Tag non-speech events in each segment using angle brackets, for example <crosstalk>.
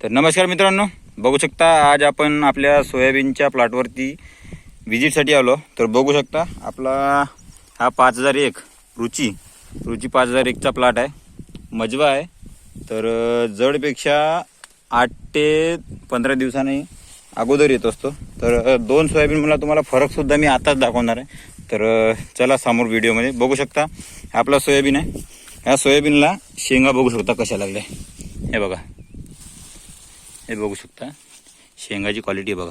तर नमस्कार मित्रांनो. बघू शकता आज आपण आपल्या सोयाबीनच्या प्लॉटवरती विजिटसाठी आलो. तर बघू शकता आपला हा पाच हजार एक रुची रुची पाच हजार एकचा प्लॉट आहे. मजवा आहे. तर जडपेक्षा आठ ते पंधरा दिवसांनी अगोदर येत असतो. तर दोन सोयाबीन मला तुम्हाला फरकसुद्धा मी आताच दाखवणार आहे. तर चला समोर व्हिडिओमध्ये बघू शकता आपला सोयाबीन आहे. ह्या सोयाबीनला शेंगा बघू शकता कशा लागल्या. हे बघा. हे बघू शकता. शेंगाची क्वालिटी बघा.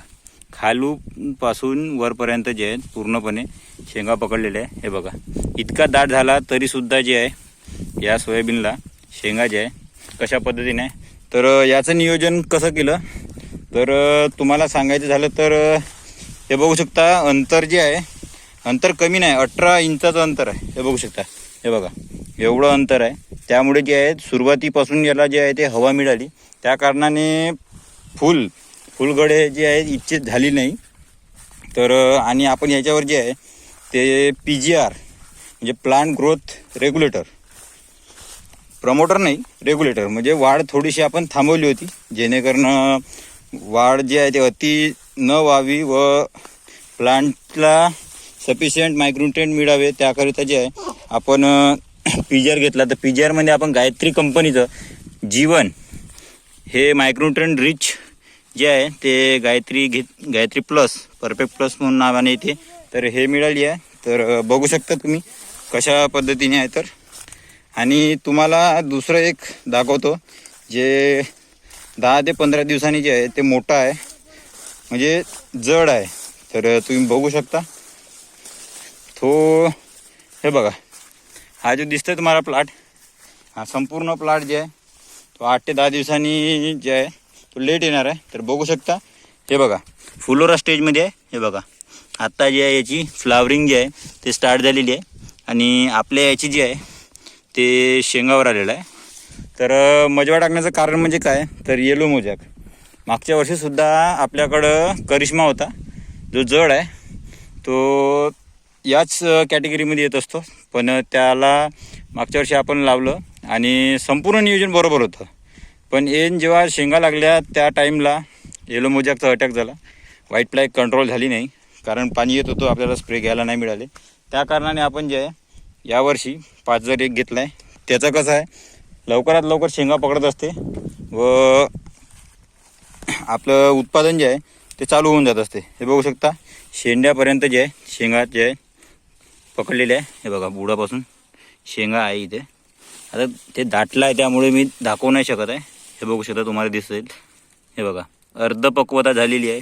खालूपासून वरपर्यंत जे आहेत पूर्णपणे शेंगा पकडलेल्या आहे हे बघा. इतका दाट झाला तरीसुद्धा जे आहे या सोयाबीनला शेंगा जे आहे कशा पद्धतीने? तर याचं नियोजन कसं केलं? तर तुम्हाला सांगायचं झालं तर हे बघू शकता अंतर जे आहे अंतर कमी नाही अठरा इंचाचं अंतर आहे. हे बघू शकता. हे बघा. एवढं अंतर आहे. त्यामुळे जे आहे सुरुवातीपासून याला जे आहे ते हवा मिळाली. त्या कारणाने फुल फुलगडे जे आहे इच्छित झाली नाही. तर आणि आपण याच्यावर जे आहे ते पी जी आर म्हणजे प्लांट ग्रोथ रेग्युलेटर प्रमोटर नाही रेग्युलेटर म्हणजे वाढ थोडीशी आपण थांबवली होती जेणेकरून वाढ जी आहे ते अति न व्हावी व प्लांटला सफिशियंट मायक्रोन्युट्रेंट मिळावे. त्याकरिता जे आहे आपण पी जी आर घेतला. तर पी जी आरमध्ये आपण गायत्री कंपनीचं जीवन हे मायक्रोन्युट्रन रिच जे आहे ते गायत्री घेत गायत्री प्लस परफेक्ट प्लस म्हणून नावाने येते तर हे मिळाली आहे. तर बघू शकता तुम्ही कशा पद्धतीने आहे तर. आणि तुम्हाला दुसरं एक दाखवतो जे दहा ते पंधरा दिवसांनी जे आहे ते मोठं आहे. म्हणजे जड आहे. तर तुम्ही बघू शकता. तो हे बघा. हा जो दिसतोय तुम्हाला प्लॉट हा संपूर्ण प्लॉट जे आहे तो आठ ते दहा दिवसांनी जे आहे तो लेट येणार आहे. तर बघू शकता. हे बघा फुलोरा स्टेजमध्ये आहे. हे बघा. आत्ता जे आहे याची फ्लावरिंग जी आहे ते स्टार्ट झालेली आहे. आणि आपल्या याची जी आहे ते शेंगावर आलेलं आहे. तर मजवा टाकण्याचं कारण म्हणजे काय? तर येलो मोजॅक मागच्या वर्षीसुद्धा आपल्याकडं करिश्मा होता. जो जड आहे तो याच कॅटेगरीमध्ये येत असतो. पण त्याला मागच्या वर्षी आपण लावलं. आणि संपूर्ण नियोजन बरोबर होतं. पण एन जेव्हा शेंगा लागल्या त्या टाईमला येलो मोजॅकचा अटॅक झाला. व्हाईट फ्लॅग कंट्रोल झाली नाही. कारण पाणी येत होतं आपल्याला स्प्रे घ्यायला नाही मिळाले. त्या कारणाने आपण जे आहे यावर्षी पाच हजार एक घेतला आहे त्याचं कसं आहे लवकरात लवकर शेंगा पकडत असते व आपलं उत्पादन जे आहे ते चालू होऊन जात असते. हे बघू शकता शेंड्यापर्यंत जे आहे शेंगा जे आहे पकडलेले आहे. हे बघा बुडापासून शेंगा आहे इथे. आता ते दाटलं आहे त्यामुळे मी दाखवू नाही शकत आहे. हे बघू शकता तुम्हाला दिसेल. हे बघा अर्धपक्वता झालेली आहे.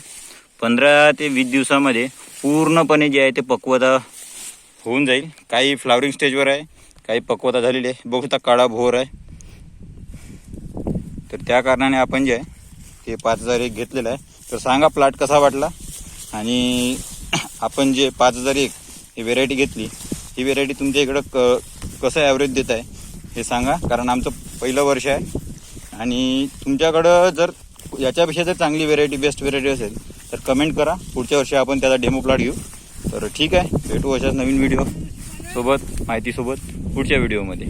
पंधरा ते वीस दिवसामध्ये पूर्णपणे जे आहे ते पक्वता होऊन जाईल. काही फ्लावरिंग स्टेजवर आहे काही पक्वता झालेली आहे. बघू शकता काळा भोर आहे. तर त्या कारणाने आपण जे आहे ते पाच हजार एक घेतलेलं आहे. तर सांगा प्लॉट कसा वाटला? आणि <clears throat> आपण जे पाच हजार एक ही व्हेरायटी घेतली ही व्हेरायटी तुमच्या इकडं क कसं ॲव्हरेज देत आहे? हे सांगा कारण आमचं पहिलं वर्ष आहे. आणि तुमच्याकडं जर याच्यापेक्षा जर चांगली व्हेरायटी बेस्ट व्हेरायटी असेल तर कमेंट करा. पुढच्या वर्षी आपण त्याचा डेमो प्लॉट घेऊ. तर ठीक आहे भेटू अशाच नवीन व्हिडिओ सोबत माहितीसोबत पुढच्या व्हिडिओमध्ये